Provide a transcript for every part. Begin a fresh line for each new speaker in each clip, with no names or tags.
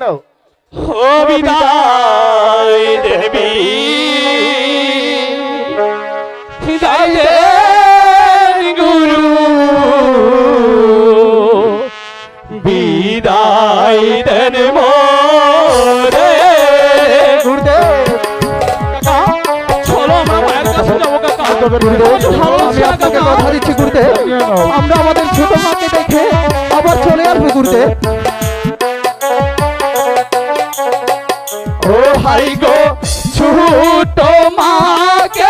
নাও।
ও বিদায় দেবী। গুরু। বিদায় দেন মোরে।
গুরুদেব
চলো আমরা মায়ের কাছে যাব কাকা।
গুরুদেব
আমাকে ভালো
আমি আপনাকে কথা দিচ্ছি গুরুদেব। আমরা
ও হাই গো ছোট মাকে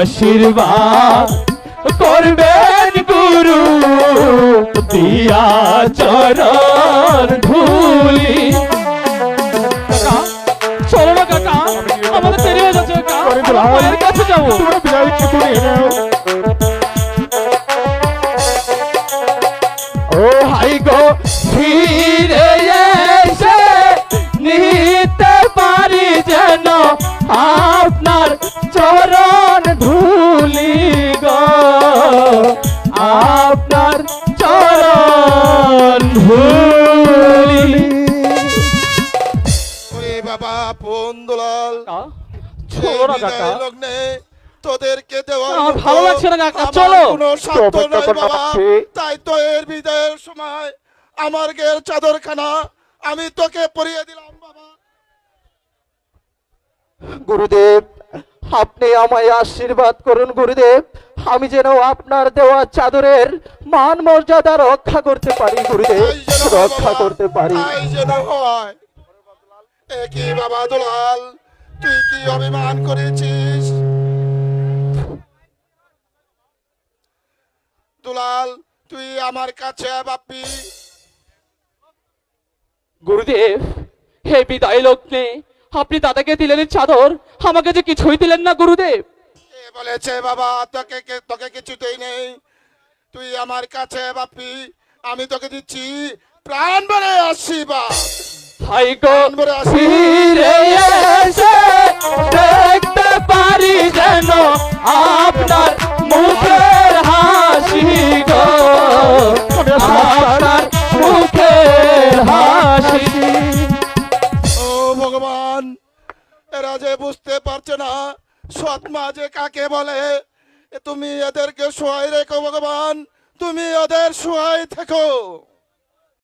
আশীর্বাদ করবেন গুরু দিয়া চরণ ধুলি। চলো না কাকা আমাদের দেরি হয়ে যাচ্ছে কাকা কাছে যাব। ও
ওরে বাবা
কাকা।
লগ্নে তোদেরকে
ভালো লাগছে না কাকা, চলো।
কোনো সাধ্য নাই বাবা। তাই তো এর বিদায়ের সময় আমার গের চাদরখানা আমি তোকে পরিয়ে দিলাম বাবা।
গুরুদেব আপনি আমায় আশীর্বাদ করুন গুরুদেব। আমি যেন আপনার দেওয়া চাদরের মান মর্যাদা রক্ষা করতে পারি গুরুদেব। রক্ষা করতে পারি।
কি বাবা দুলাল? তুই কি অভিমান করেছিস? দুলাল তুই আমার কাছে বাপি
গুরুদেব হে বিদায় লগ্নে আপনি দাদাকে দিলেন চাদর আমাকে যে কিছুই দিলেন না গুরুদেব।
বলেছে বাবা তোকে তোকে কিছুতেই নেই। তুই আমার কাছে বাপি আমি তোকে দিচ্ছি প্রাণ ভরে আশীর্বাদ।
হাই গো
ভরে
ফিরে দেখতে পারি যেন আপনার মুখের হাসি গো। আপনার মুখের হাসি।
ও ভগবান এরা যে বুঝতে পারছে না সৎ মা যে কাকে বলে তুমি এদেরকে সহায় রেখো ভগবান তুমি ওদের সহায় থেকো।